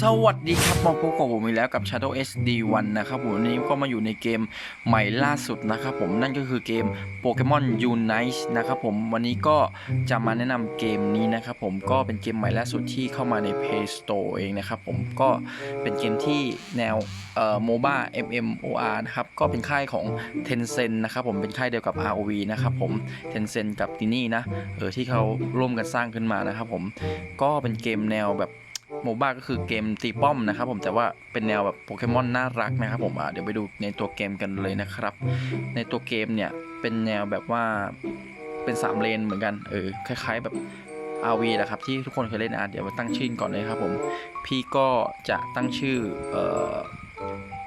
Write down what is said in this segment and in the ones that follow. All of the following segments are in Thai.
สวัสดีครับมาพบกับผมอีกแล้วกับ Shadow SD1 นะครับผมวันนี้ก็มาอยู่ในเกมใหม่ล่าสุดนะครับผมนั่นก็คือเกม Pokemon Unite นะครับผมวันนี้ก็จะมาแนะนำเกมนี้นะครับผมก็เป็นเกมใหม่ล่าสุดที่เข้ามาใน Play Store เองนะครับผมก็เป็นเกมที่แนวเอ่อ MOBA MMOR นะครับก็เป็นค่ายของ Tencent นะครับผมเป็นค่ายเดียวกับ ROV นะครับผม Tencent กับ t i n i นะเออที่เขาร่วมกันสร้างขึ้นมานะครับผมก็เป็นเกมแนวแบบ โมบ้าก็คือเกมตีป้อมนะครับผมแต่ว่าเป็นแนวแบบโปเกมอนน่ารักนะครับผมอะเดี๋ยวไปดูในตัวเกมกันเลยนะครับ ในตัวเกมเนี่ยเป็นแนวแบบว่าเป็นสามเลนเหมือนกันเออคล้ายๆแบบ RV แหละครับที่ทุกคนเคยเล่นอะเดี๋ยวมาตั้งชื่อก่อนเลยครับผมพี่ก็จะตั้งชื่อเอ่อ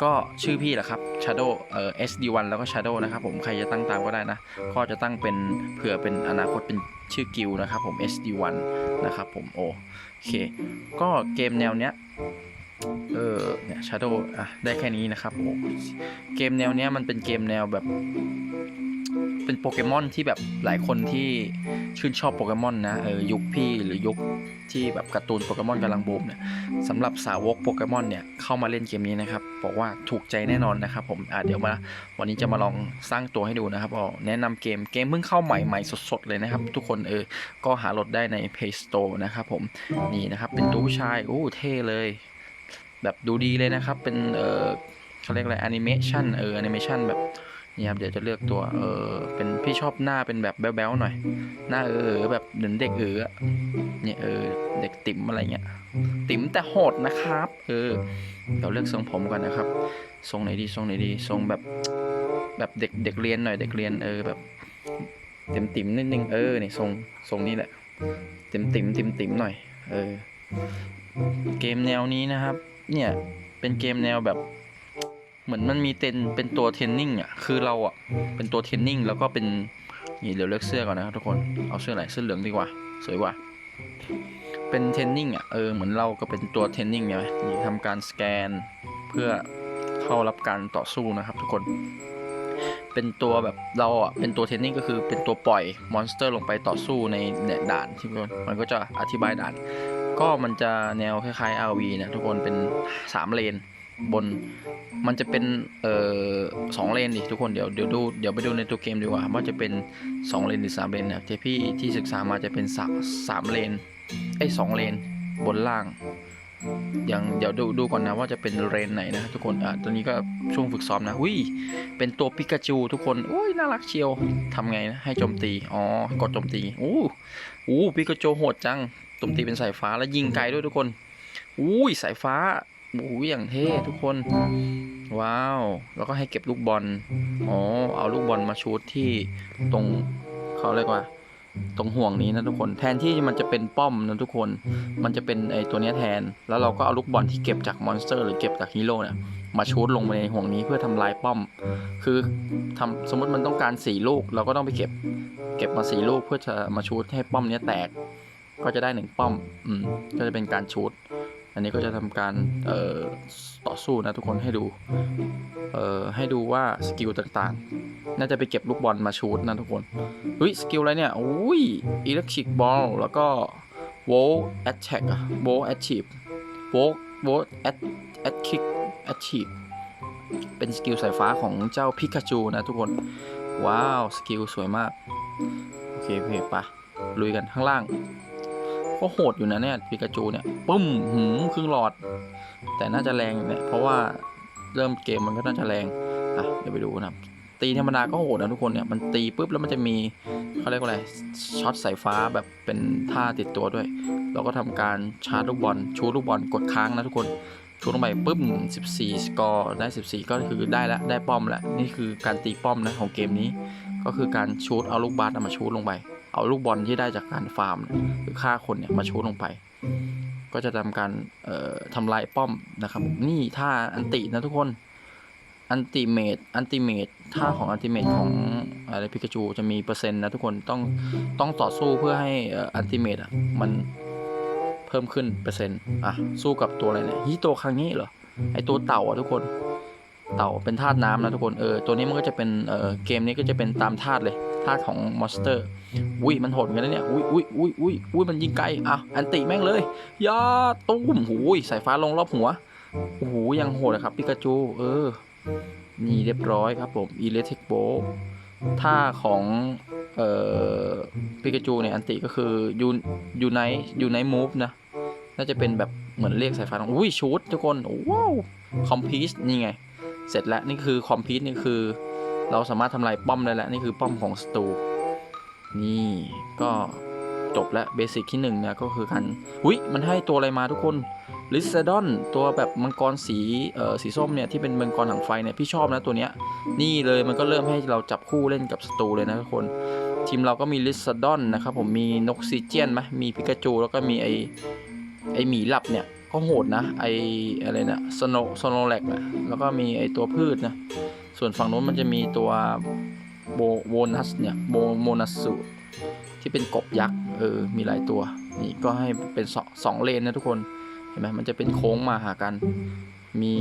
ก็ชื่อพี่แหละครับ Shadow เอ่อ SD1 แล้วก็ Shadow นะครับผมใครจะตั้งตามก็ได้นะ ก็จะตั้งเป็นเผื่อเป็นอนาคตเป็นชื่อกิลนะครับผม SD1 นะครับผมโอ โอเค ก็เกมแนวเนี้ย เออ เนี่ยชาโดอะ ได้แค่นี้นะครับโอ้เกมแนวเนี้ยมันเป็นเกมแนวแบบ เป็นโปเกมอนที่แบบหลายคนที่ชื่นชอบโปเกมอนนะเออยุคพี่หรือยุคที่แบบการ์ตูนโปเกมอนกำลังบูมเนี่ยสำหรับสาวกโปเกมอนเนี่ยเข้ามาเล่นเกมนี้นะครับบอกว่าถูกใจแน่นอนนะครับผมอะเดี๋ยวมาวันนี้จะมาลองสร้างตัวให้ดูนะครับอ๋อแนะนำเกมเกมเพิ่งเข้าใหม่ใหม่สดๆเลยนะครับ ทุกคนเออก็หาโหลดได้ใน Play Store นะครับผมนี่นะครับเป็นตู้ชายโอ้เท่เลย แบบดูดีเลยนะครับเป็นเออเขาเรียกอะไรแอนิเมชันเออแอนิเมชันแบบ นี่ครับเดี๋ยวจะเลือกตัวเออเป็นพี่ชอบหน้าเป็นแบบแบ๊วๆหน่อย หน้าเออแบบเหมือนเด็กเอออะเนี่ยเออเด็กติ๋มอะไรเงี้ยติ๋มแต่โหดนะครับ เออเดี๋ยวเลือกทรงผมก่อนนะครับ ทรงไหนดีทรงไหนดีทรงแบบแบบเด็กเด็กเรียนหน่อยเด็กเรียนเออแบบติ๋มติ๋มๆนิดนึงเออเนี่ยทรงทรงนี้แหละติ๋มติ๋มติ๋มติ๋มๆหน่อย เออ เกมแนวนี้นะครับ เนี่ยเป็นเกมแนวแบบ เหมือนมันมีเต็นเป็นตัวเทนนิ่งอะคือเราอะเป็นตัวเทนนิ่งแล้วก็เป็นนี่เดี๋ยวเลือกเสื้อก่อนนะครับทุกคนเอาเสื้อไหนเสื้อเหลืองดีกว่า สวยกว่า เป็นเทนนิ่งอะเออเหมือนเราก็เป็นตัวเทนนิ่งไงนี่ทำการสแกนเพื่อเข้ารับการต่อสู้นะครับ ทุกคนเป็นตัวแบบเราอะเป็นตัวเทนนิ่งก็คือเป็นตัวปล่อยมอนสเตอร์ลงไปต่อสู้ในด่านที่มันมันก็จะอธิบายด่าน ก็มันจะแนวคล้ายๆ RV นะทุกคนเป็น 3 เลน บน มันจะเป็นเอ่อสองเลนดิทุกคนเดี๋ยวเดี๋ยวดูเดี๋ยวไปดูในตัวเกมดีกว่าว่าจะเป็น2เลนหรือ3เลนนะที่พี่ที่ศึกษามาจะเป็นสามสามเลนไอ้สองเลนบนล่างอย่างเดี๋ยวดูดูก่อนนะว่าจะเป็นเลนไหนนะทุกคนอะตอนนี้ก็ช่วงฝึกซ้อมนะอุ้ยเป็นตัวปิกาจูทุกคนอุ้ยน่ารักเชียวทำไงนะให้โจมตีอ๋อกดโจมตีอู้อู้ปิกาจูโหดจังโจมตีเป็นสายฟ้าแล้วยิงไกลด้วยทุกคนอุ้ยสายฟ้า อุ้ยอย่างเท่ทุกคน ว้าว แล้วก็ให้เก็บลูกบอลอ๋อเอาลูกบอลมาชูตที่ตรงเขาเรียกว่า ตรงห่วงนี้นะทุกคนแทนที่มันจะเป็นป้อมนะทุกคน มันจะเป็นไอตัวเนี้ยแทน แล้วเราก็เอาลูกบอลที่เก็บจากมอนสเตอร์ หรือเก็บจากฮีโร่เนี่ยมาชูตลงไปในห่วงนี้เพื่อทำลายป้อม คือทำสมมติมันต้องการสี่ลูก เราก็ต้องไปเก็บ เก็บมาสี่ลูกเพื่อจะมาชูตให้ป้อมเนี้ยแตก ก็จะได้หนึ่งป้อม อืมก็จะเป็นการชูต อันนี้ก็จะทำการเอ่อต่อสู้นะทุกคนให้ดูเอ่อให้ดูว่าสกิลต่างๆ น่าจะไปเก็บลูกบอลมาชูตนะทุกคนเฮ้ยสกิลอะไรเนี่ยอุ้ยอิเล็กทริกบอลแล้วก็โวลแอตแทกอะโวลแอตชีพโวลโวลแอตแอตคิกแอตชีพเป็นสกิลสายฟ้าของเจ้าพิกาจูนะทุกคน ว้าว สกิลสวยมาก โอเคโอเคไปะลุยกันข้างล่าง ก็โหดอยู่นะเนี่ยปิกาจูเนี่ยปุ้มหืมครึ่งหลอด แต่น่าจะแรงเนี่ยเพราะว่าเริ่มเกมมันก็น่าจะแรงอะเดี๋ยวไปดูนะตีธรรมดาก็โหดนะทุกคนเนี่ยมันตีปุ๊บแล้วมันจะมีเขาเรียกว่าอะไรช็อตสายฟ้าแบบเป็นท่าติดตัวด้วย เราก็ทำการชาร์จลูกบอลชูลูกบอลกดค้างนะทุกคนชูลงไปปุ๊บ14 สกอร์ได้ 14 ก็คือได้แล้วได้ป้อมแล้วนี่คือการตีป้อมนะของเกมนี้ ก็คือการชูตเอาลูกบาสมาชูตลงไป เอาลูกบอลที่ได้จากการฟาร์มเนี่ยหรือฆ่าคนเนี่ยมาชูลงไป ก็จะทำการทำลายป้อมนะครับ นี่ท่าอันตินะทุกคนอันติเมตอันติเมตท่าของอันติเมตของอะไรพิกาจูจะมีเปอร์เซ็นต์นะทุกคนต้องต้องต่อสู้เพื่อให้อันติเมตอะมันเพิ่มขึ้นเปอร์เซ็นต์อะสู้กับตัวอะไรเนี่ยฮิโตครั้งนี้เหรอไอตัวเต่าอะทุกคนเต่าเป็นธาตุน้ำนะทุกคนเออตัวนี้มันก็จะเป็นเออเกมนี้ก็จะเป็นตามธาตุเลย ธาตุของมอนสเตอร์ อุ้ยมันโหดเหมือนกันนะเนี่ย อุ้ยอุ้ยอุ้ยอุ้ยอุ้ยมันยิงไกลอะอันติแม่งเลยยาตุ้มหูยสายฟ้าลงรอบหัวโอ้โหยังโหดอะครับปิกาจู เออ นี่เรียบร้อยครับผมอิเล็กทริกโบท่าของเอ่อปิกาจูเนี่ยอันติก็คือยูยูไนยูไนมูฟนะ น่าจะเป็นแบบเหมือนเรียกสายฟ้าลงอุ้ยชูดทุกคนว้าวคอมพีสนี่ไง เสร็จแล้วนี่คือคอมพีสนี่คือ เราสามารถทำลายป้อมได้แล้วนี่คือป้อมของสตูนี่ก็จบแล้วเบสิกที่หนึ่งนะก็คือการอุ้ยมันให้ตัวอะไรมาทุกคนลิซดอนตัวแบบมังกรสีเอ่อสีส้มเนี่ยที่เป็นมังกรถังไฟเนี่ยพี่ชอบนะตัวเนี้ยนี่เลยมันก็เริ่มให้เราจับคู่เล่นกับสตูเลยนะทุกคน ทีมเราก็มีลิซดอนนะครับผมมีนกซีเจียนไหมมีพิกาจูแล้วก็มีไอไอหมีหลับเนี่ยก็โหดนะไออะไรนะสโนสโนแลกนะแล้วก็มีไอตัวพืชนะ ส่วนฝั่งโน้นมันจะมีตัวโบโบนัสเนี่ยโบโมนัสสุที่เป็นกบยักษ์เออมีหลายตัว นี่ก็ให้เป็นสองสองเลนนะทุกคนเห็นไหมมันจะเป็นโค้งมาหากัน มี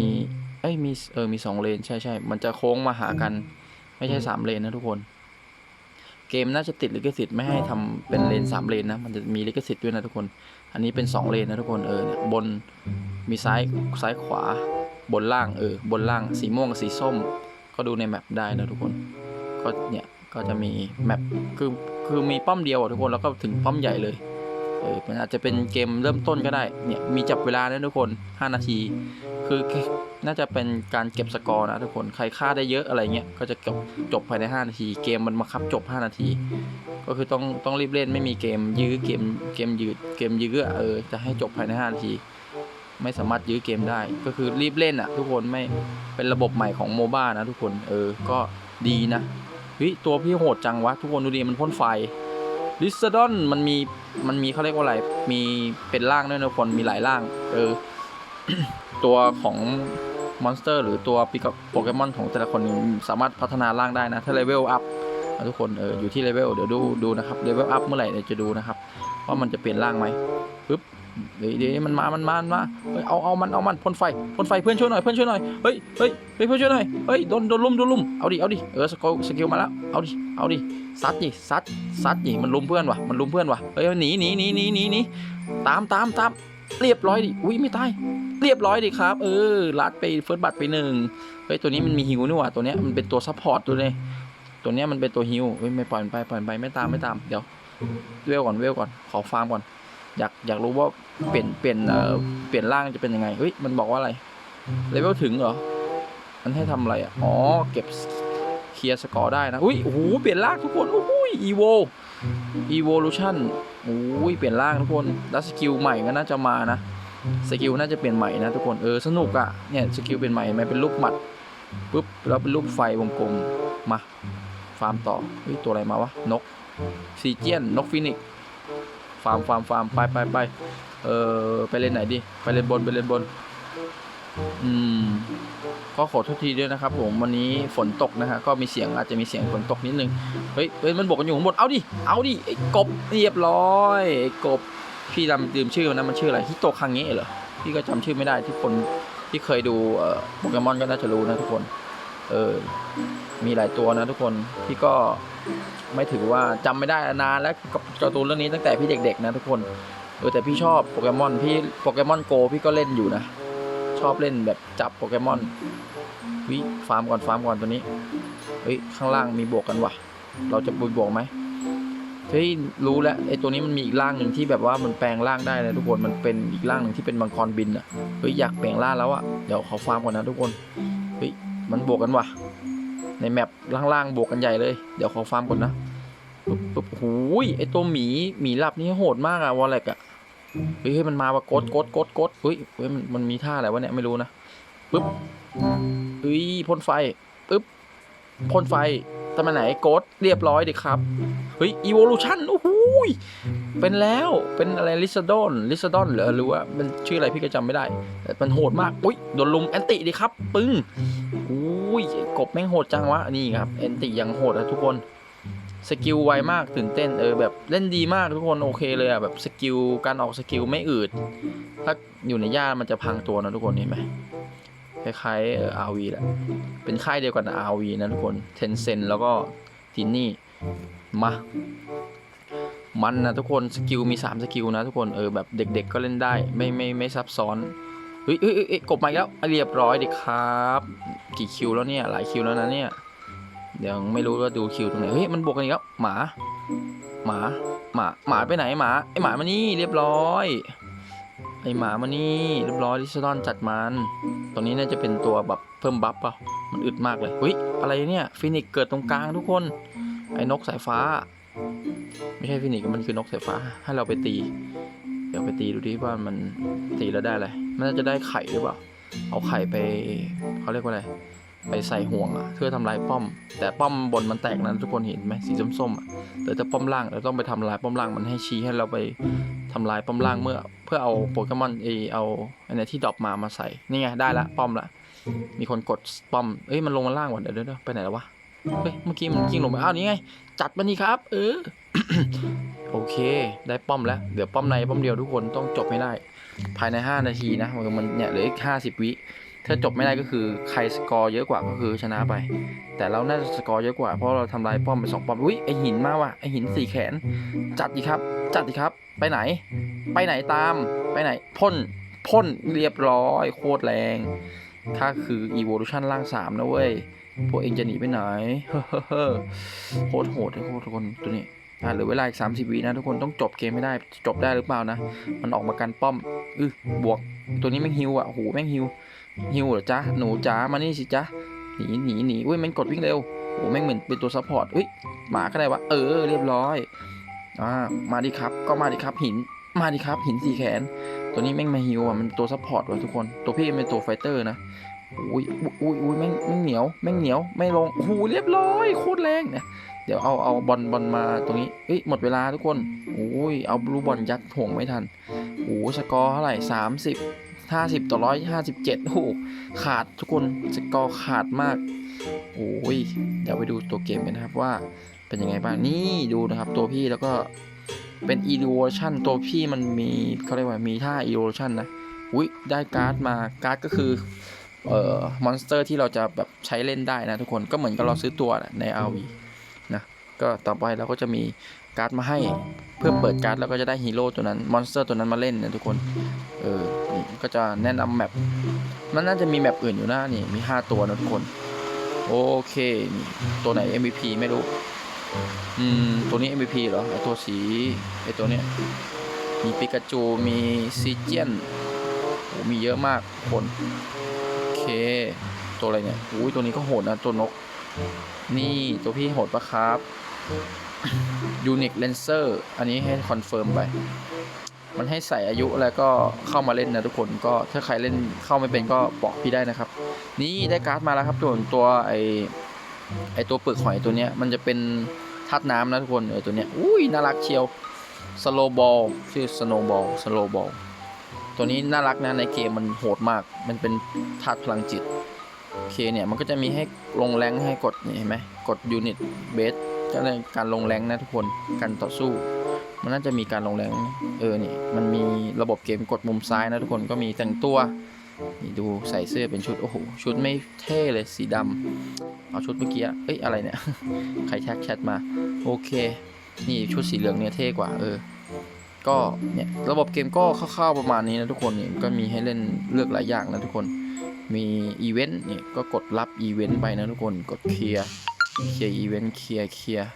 เอ้ยมีเออมีสองเลนใช่ใช่มันจะโค้งมาหากัน ไม่ใช่สามเลนนะทุกคน เกมน่าจะติดลิขสิทธิ์ไม่ให้ทำเป็นเลนสามเลนนะมันจะมีลิขสิทธิ์ด้วยนะทุกคน อันนี้เป็นสองเลนนะทุกคนเออเนี่ยบนมีซ้ายซ้ายขวาบนล่างเออบนล่างสีม่วงกับสีส้ม ก็ดูในแมปได้นะทุกคน ก็เนี่ยก็จะมีแมปคือคือมีป้อมเดียวอะทุกคนแล้วก็ถึงป้อมใหญ่เลยเออมันอาจจะเป็นเกมเริ่มต้นก็ได้เนี่ยมีจับเวลานะทุกคน 5 นาที คือแค่น่าจะเป็นการเก็บสกอร์นะทุกคนใครฆ่าได้เยอะอะไรเงี้ยก็จะจบจบภายใน 5 นาที เกมมันบังคับจบ 5 นาที ก็คือต้องต้องรีบเล่นไม่มีเกมยื้อเกมเกมยืดเกมยื้ออะเออจะให้จบภายใน 5 นาที ไม่สามารถยื้อเกมได้ ก็คือรีบเล่นอะทุกคนไม่เป็นระบบใหม่ของโมบ้านะทุกคนเออก็ดีนะเฮ้ยตัวพี่โหดจังวะทุกคนดูดิมันพ่นไฟลิซดอนมันมีมันมีเขาเรียกว่าอะไรมีเป็นร่างด้วยนะทุกคนมีหลายร่าง เออ ตัวของมอนสเตอร์ หรือตัวปีกับโปเกมอนของแต่ละคนสามารถพัฒนาร่างได้นะ ถ้าเลเวลอัพทุกคนเอออยู่ที่เลเวลเดี๋ยวดูดูนะครับเลเวลอัพเมื่อไหร่เดี๋ยวจะดูนะครับ ว่ามันจะเปลี่ยนร่างไหมปึ๊บ เดี๋ยวเดี๋ยวมันมา มันมา มันมาเฮ้ยเอาเอามัน เอามันพ่นไฟพ่นไฟ เพื่อนช่วยหน่อย เพื่อนช่วยหน่อย เฮ้ย เฮ้ย เฮ้ย เพื่อนช่วยหน่อย เฮ้ย โดน โดนลุม โดนลุม เอาดิ เอาดิ เออ สกิล สกิลมาแล้ว เอาดิ เอาดิ ซัดดิ ซัด ซัดดิ มันลุมเพื่อนว่ะ มันลุมเพื่อนว่ะ เฮ้ย หนีหนีหนีหนีหนีหนีตามตามตามเรียบร้อยดิ อุ้ยไม่ตาย เรียบร้อยดิครับ เออ ลัดไปเฟิร์สบัตไปหนึ่งเฮ้ย ตัวนี้มันมีฮิวนี่ว่าตัวเนี้ยมันเป็นตัวซัพพอร์ตตัวนี้ตัวเนี้ยมันเป็นตัวฮิวเฮ้ย ไม่ปล่อยมันไป ปล่อยมันไป ไม่ตาม ไม่ตาม เดี๋ยว เวลก่อน เวลก่อน ขอฟาร์มก่อน อยากอยากรู้ว่าเปลี่ยนเปลี่ยนเอ่อเปลี่ยนร่างจะเป็นยังไงเฮ้ยมันบอกว่าอะไรเลเวลถึงเหรอมันให้ทำอะไรอะอ๋อเก็บเคลียร์สกอร์ได้นะอุ้ยโอ้โหเปลี่ยนร่างทุกคนโอ้โหอีโวอีโวลูชั่นโอ้ยเปลี่ยนร่างทุกคนแล้วสกิลใหม่ก็น่าจะมานะสกิลน่าจะเปลี่ยนใหม่นะทุกคนเออสนุกอะ่ะเนี่ยสกิลเป็นใหม่เห็นไหมเป็นรูปหมัดปุ๊บแล้วเป็นรูปไฟวงกลมมาฟาร์มต่อเฮ้ยตัวอะไรมาวะนกซีเจียนนกฟินิก ฟาร์มฟาร์มฟาร์มไปไปไปเออไปเล่นไหนดีไปเล่นบนไปเล่นบน อืมก็ขอโทษทีด้วยนะครับ ผมวันนี้ฝนตกนะฮะก็มีเสียงอาจจะมีเสียงฝนตกนิดนึงเฮ้ยเฮ้ยมันบอกกันอยู่ข้างบนเอาดิเอาดิไอ้กบเรียบร้อยไอ้กบพี่จำลืมชื่อมันนะมันชื่ออะไรฮิโตคังเงะเหรอพี่ก็จำชื่อไม่ได้ที่คนที่เคยดูเอ่อโปเกมอนก็น่าจะรู้นะทุกคน เออมีหลายตัวนะทุกคนพี่ก็ ไม่ถือว่าจำไม่ได้นานแล้วกับการ์ตูนเรื่องนี้ตั้งแต่พี่เด็กๆนะทุกคนเออแต่พี่ชอบโปเกมอนพี่โปเกมอนโกพี่ก็เล่นอยู่นะ ชอบเล่นแบบจับโปเกมอนวิฟาร์มก่อนฟาร์มก่อนตัวนี้เฮ้ยข้างล่างมีบวกกันวะเราจะบุยบวกไหมเฮ้ยรู้แล้วไอ้ตัวนี้มันมีอีกร่างหนึ่งที่แบบว่ามันแปลงร่างได้นะทุกคนมันเป็นอีกร่างหนึ่งที่เป็นมังกรบินอะเฮ้ยอยากแปลงร่างแล้วอะเดี๋ยวขอฟาร์มก่อนนะทุกคนเฮ้ยมันบวกกันวะ ในแมปล่างๆบวกกันใหญ่เลย เดี๋ยวขอฟาร์มก่อนนะปุ๊บปุ๊บหูยไอตัวหมีหมีหลับนี่โหดมากอะวอลเล็กอะเฮ้ยมันมาว่ะกดกดกดกดเฮ้ยเฮ้ยมันมันมีท่าอะไรวะเนี่ยไม่รู้นะปึ๊บเฮ้ยพ่นไฟปึ๊บพ่นไฟตำแหน่งไหนกดเรียบร้อยดิครับเฮ้ยอีโวลูชันโอ้โหยเป็นแล้วเป็นอะไรลิซาดอนลิซาดอนหรือหรือว่ามันชื่ออะไรพี่ก็จำไม่ได้แต่มันโหดมากอุ้ยโดนลุมแอนติดิครับ ปึ้ง ยกบแม่งโหดจังวะ นี่ครับแอนติยังโหดอะทุกคน สกิลไวมากตื่นเต้นเออแบบเล่นดีมากทุกคนโอเคเลยอะแบบสกิลการออกสกิลไม่อืด ถ้าอยู่ในหญ้ามันจะพังตัวนะทุกคนเห็นไหมคล้ายๆเอออาวีแหละ เป็นค่ายเดียวกันอาวีนะทุกคนเทนเซนแล้วก็ทินนี่มามันนะทุกคนสกิลมี 3 สกิลนะทุกคนเออแบบเด็ก ๆ ก็เล่นได้ไม่ไม่ไม่ซับซ้อน ฮ้ยเอ้ยเอ้ยกบมาแล้วเรียบร้อยดิครับ กี่คิวแล้วเนี่ย หลายคิวแล้วนะเนี่ย เดี๋ยวไม่รู้ว่าดูคิวตรงไหน เฮ้ย มันบวกกันอีกแล้ว หมา หมา หมา หมาไปไหนหมา ไอหมามานี่เรียบร้อย ไอหมามานี่เรียบร้อยลิซดอนจัดมัน ตัวนี้น่าจะเป็นตัวแบบเพิ่มบัฟป่ะ มันอึดมากเลย เฮ้ย อะไรเนี่ย ฟินิกเกิดตรงกลางทุกคน ไอ้นกสายฟ้า ไม่ใช่ฟินิกมันคือนกสายฟ้า ให้เราไปตี เดี๋ยวไปตีดูดิว่ามันตีแล้วได้อะไร นน่าจะได้ไข่หรือเปล่า เอาไข่ไปเขาเรียกว่าอะไร ไปใส่ห่วงอะเพื่อทำลายป้อม แต่ป้อมบนมันแตกนั้นทุกคนเห็นไหมสีส้มๆอะแต่ถ้าป้อมล่างเราต้องไปทำลายป้อมล่างมันให้ชี้ให้เราไปทำลายป้อมล่างเมื่อ เพื่อเอาโปเกมอนเอเอาอันไหนที่ดรอปมามาใส่นี่ไงได้ละป้อมละมีคนกดป้อมเอ้ยมันลงมาล่างว่ะเดี๋ยวเดี๋ยวเดี๋ยวไปไหนแล้ววะเฮ้ยเมื่อกี้มันกิ้งลงไปอ้าวนี่ไงจัดมานี่ครับ เออ โอเค ได้ป้อมแล้ว เดี๋ยวป้อมในป้อมเดียวทุกคนต้องจบให้ได้ ภายใน 5 นาทีนะมันมันเนี่ยเหลืออีก 50 วิถ้าจบไม่ได้ก็คือใครสกอร์เยอะกว่าก็คือชนะไป แต่เราน่าจะสกอร์เยอะกว่าเพราะเราทำลายป้อมไปสองป้อมอุ้ยไอหินมาว่ะไอหินสี่แขน จัดดีครับ จัดดีครับ ไปไหน ไปไหนตามไปไหนพ่นพ่นเรียบร้อยโคตรแรงถ้าคือ evolution ล่างสามนะเว้ย พวกเองจะหนีไปไหนเฮ้อโคตรโหดเลยโคตรทุกคนตัวนี้ อ่าเหลือเวลาอีก 30วินะทุกคนต้องจบเกมไม่ได้จบได้หรือเปล่านะ มันออกมากันป้อมอือบวกตัวนี้แม่งฮิวอะโอ้โหแม่งฮิวฮิวเหรอจ๊ะหนูจ๋ามานี่สิจ๊ะหนีหนีหนีอุ้ยแม่งกดวิ่งเร็วโอ้แม่งเหมือนเป็นตัวซัพพอร์ตอุ้ยหมาก็ได้วะเออเรียบร้อยอ่ามาดิครับ ก็มาดิครับหินมาดิครับหินสี่แขน ตัวนี้แม่งมาฮิวอะมันตัวซัพพอร์ตว่ะทุกคนตัวพี่เป็นตัวไฟเตอร์นะอุ้ยอุ้ยอุ้ยอุ้ยแม่งแม่งเหนียวแม่งเหนียวไม่ลงโอ้โหเรียบร้อยโคตรแรงเนี่ย เดี๋ยวเอาเอาบอลบอลมาตรงนี้เฮ้ยหมดเวลาทุกคนโอ้ยเอาลูบอลยัดห่วงไม่ทันโอ้สกอร์เท่าไหร่สามสิบห้าสิบต่อร้อยห้าสิบเจ็ดโอ้โหขาดทุกคนสกอร์ขาดมากโอ้ยเดี๋ยวไปดูตัวเกมกันนะครับว่าเป็นยังไงบ้างนี่ดูนะครับตัวพี่แล้วก็เป็น evolution ตัวพี่มันมีเขาเรียกว่ามีท่า evolution นะอุ้ยได้การ์ดมาการ์ดก็คือเอ่อมอนสเตอร์ที่เราจะแบบใช้เล่นได้นะทุกคนก็เหมือนกับเราซื้อตัวนะใน RV ก็ต่อไปเราก็จะมีการ์ดมาให้เพื่อเปิดการ์ดแล้วก็จะได้ฮีโร่ตัวนั้นมอนสเตอร์ตัวนั้นมาเล่นนะทุกคน เออนี่ก็จะแนะนำแมปมันน่าจะมีแมปอื่นอยู่นะนี่มี 5 ตัวนะทุกคน โอเคนี่ตัวไหน MVP ไม่รู้ อืม ตัวนี้ MVP เหรอไอตัวสีไอตัวเนี้ยมีปิกาจูมีซีเจียนโอ้มีเยอะมากคนโอเค ตัวอะไรเนี่ยอุ้ยตัวนี้ก็โหดนะตัวนก นี่ตัวพี่โหดปะครับ Unique Lancer อันนี้ให้คอนเฟิร์มไป มันให้ใส่อายุแล้วก็เข้ามาเล่นนะทุกคนก็ถ้าใครเล่นเข้าไม่เป็นก็บอกพี่ได้นะครับ นี่ได้การ์ดมาแล้วครับส่วนตัวไอไอตัวเปลือกหอยตัวเนี้ยมันจะเป็นธาตุน้ำนะทุกคนเออตัวเนี้ยอุ้ยน่ารักเชียวสโลบอลชื่อสโนบอลสโลบอลตัวนี้น่ารักนะในเกมมันโหดมาก มันเป็นธาตุพลังจิตโอเคเนี่ยมันก็จะมีให้ลงแรงให้กดนี่เห็นไหมกดยูนิตเบส ก็เลยการลงแรงนะทุกคนการต่อสู้ มันน่าจะมีการลงแรงเออนี่มันมีระบบเกมกดมุมซ้ายนะทุกคนก็มีแต่งตัวนี่ดูใส่เสื้อเป็นชุดโอ้โหชุดไม่เท่เลยสีดำเอาชุดเมื่อกี้เอ้ยอะไรเนี่ยใครแท็กแชทมาโอเค นี่ชุดสีเหลืองเนี่ยเท่กว่าเออก็เนี่ยระบบเกมก็คร่าวๆประมาณนี้นะทุกคนนี่ก็มีให้เล่นเลือกหลายอย่างนะทุกคนมีอีเวนต์เนี่ยก็กดรับอีเวนต์ไปนะทุกคนกดเคลียร์ เคลียร์อีเวนต์เคลียร์เคลียร์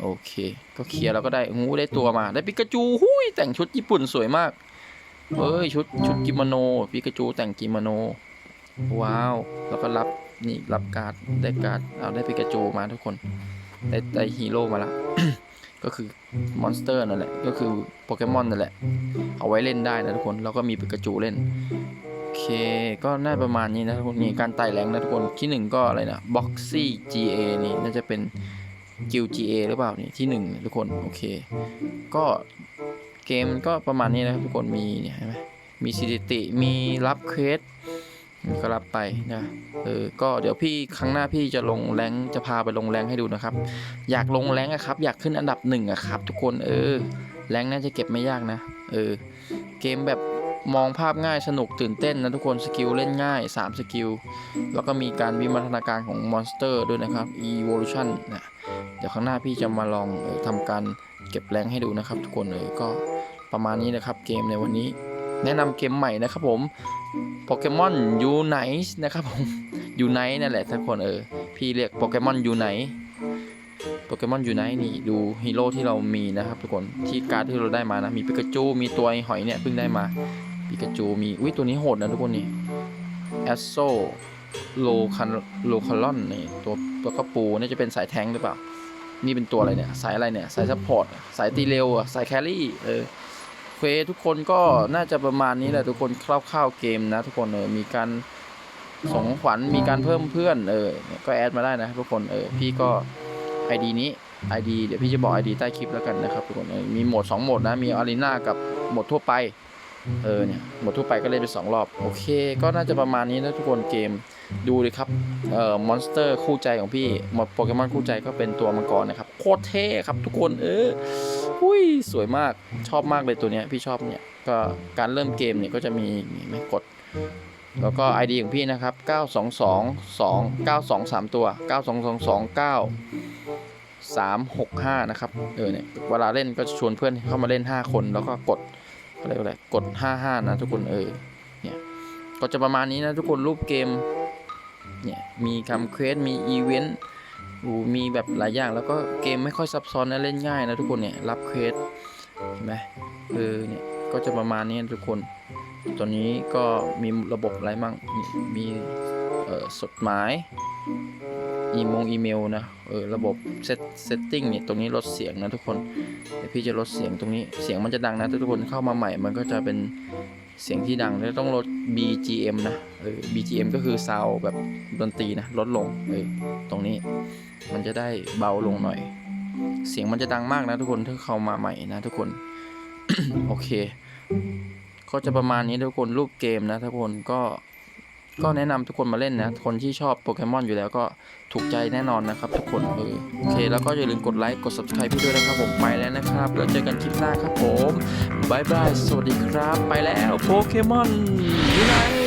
โอเค ก็เคลียร์แล้วก็ได้งูได้ตัวมา ได้ปิกาจูหุยแต่งชุดญี่ปุ่นสวยมากเอ้ยชุดชุดกิโมโนปิกาจูแต่งกิโมโน ว้าว แล้วก็รับนี่รับการ์ดได้การ์ดเอาได้ปิกาจูมาทุกคน ได้ได้ฮีโร่มาละก็คือมอนสเตอร์นั่นแหละ ก็คือโปเกมอนนั่นแหละ เอาไว้เล่นได้นะทุกคน แล้วก็มีปิกาจูเล่น ก็น่าประมาณนี้นะทุกคนนี่การไต่แรงนะทุกคนที่หนึ่งก็อะไรนะบ็อกซี่ GA นี่น่าจะเป็นกิล GA หรือเปล่านี่ที่หนึ่งทุกคนโอเค ก็เกมก็ประมาณนี้นะครับทุกคนมีเนี่ยเห็นไหมมีสถิติมีรับเควสก็รับไปนะเออก็เดี๋ยวพี่ครั้งหน้าพี่จะลงแรงจะพาไปลงแรงให้ดูนะครับ อยากลงแรงอะครับ อยากขึ้นอันดับหนึ่งอะครับ ทุกคนเออแรงน่าจะเก็บไม่ยากนะ เออ เกมแบบ มองภาพง่ายสนุกตื่นเต้นนะทุกคนสกิลเล่นง่าย 3 สกิล แล้วก็มีการวิวัฒนาการของมอนสเตอร์ด้วยนะครับ evolution นะเดี๋ยวข้างหน้าพี่จะมาลองออทำการเก็บแรงให้ดูนะครับ ทุกคนเออก็ประมาณนี้นะครับเกมในวันนี้ แนะนำเกมใหม่นะครับผมโปเกมอนยูไนนะครับผมยูไนนั่นแหละทุกคนเออพี่เรียกโปเกมอนยูไนโปเกมอนยูไนนี่ดูฮีโร่ที่เรามีนะครับทุกคนที่การ์ดที่เราได้มานะ มีปิกาจูมีตัวไอหอยเนี่ยเพิ่งได้มา ปิกาจูมี อุ้ยตัวนี้โหดนะทุกคนนี่แอสโซโลคันโลคาลอนนี่ตัวตัวกระปูนี่จะเป็นสายแทงหรือเปล่า นี่เป็นตัวอะไรเนี่ย สายอะไรเนี่ย สายซัพพอร์ต สายตีเร็วอะสายแครี่ เออเควทุกคนก็น่าจะประมาณนี้แหละทุกคนคร่าวๆเกมนะ ทุกคนเออมีการสงขวัญมีการเพิ่มเพื่อนเออก็แอดมาได้นะทุกคนเออพี่ก็ ID นี้ ID เดี๋ยวพี่จะบอก ID ใต้คลิปแล้วกันนะครับทุกคนเออมีโหมด 2 โหมดนะ มีอารีนากับโหมดทั่วไป เออเนี่ยหมดทั่วไปก็เล่นไปสองรอบ โอเค ก็น่าจะประมาณนี้นะทุกคนเกมดูเลยครับเอ่อมอนสเตอร์คู่ใจของพี่หมดโปเกมอนคู่ใจก็เป็นตัวมังกรนะครับโคตรเท่ครับทุกคนเอออุ้ยสวยมากชอบมากเลยตัวเนี้ยพี่ชอบเนี่ยก็การเริ่มเกมเนี่ยก็จะมีมีไหม่กด แล้วก็ ID ของพี่นะครับ 922 2 92 3 ตัว 922 29 365 นะครับ เออเนี่ย เวลาเล่นก็จะชวนเพื่อนเข้ามาเล่น 5 คน แล้วก็กด อะไรอะไรกด 55 นะทุกคนเออเนี่ยก็จะประมาณนี้นะทุกคนรูปเกมเนี่ยมีคำเควสมีอีเวนต์โอ้มีแบบหลายอย่างแล้วก็เกมไม่ค่อยซับซ้อนนะเล่นง่ายนะทุกคนเนี่ยรับเควสเห็นไหมเออเนี่ยก็จะประมาณนี้นะทุกคนตัวนี้ก็มีระบบอะไรมั่งมีสดหมาย อีมงอีเมลนะเออระบบเซตเซตติ้งเนี่ยตรงนี้ลดเสียงนะทุกคนเดี๋ยวพี่จะลดเสียงตรงนี้เสียงมันจะดังนะทุกคนเข้ามาใหม่มันก็จะเป็นเสียงที่ดังแล้วต้องลด BGM นะเออ BGM ก็คือซาวแบบดนตรีนะลดลงเออตรงนี้มันจะได้เบาลงหน่อย เสียงมันจะดังมากนะทุกคนถ้าเข้ามาใหม่นะทุกคน โอเค ก็จะประมาณนี้ทุกคนรูปเกมนะทุกคนก็ ก็แนะนำทุกคนมาเล่นนะ คนที่ชอบโปเกมอนอยู่แล้วก็ถูกใจแน่นอนนะครับทุกคนเออโอเค แล้วก็อย่าลืมกดไลค์ กด subscribe พี่ด้วยนะครับผมไปแล้วนะครับแล้วเจอกันคลิปหน้าครับผมบายบาย สวัสดีครับ ไปแล้วโปเกมอนยูไน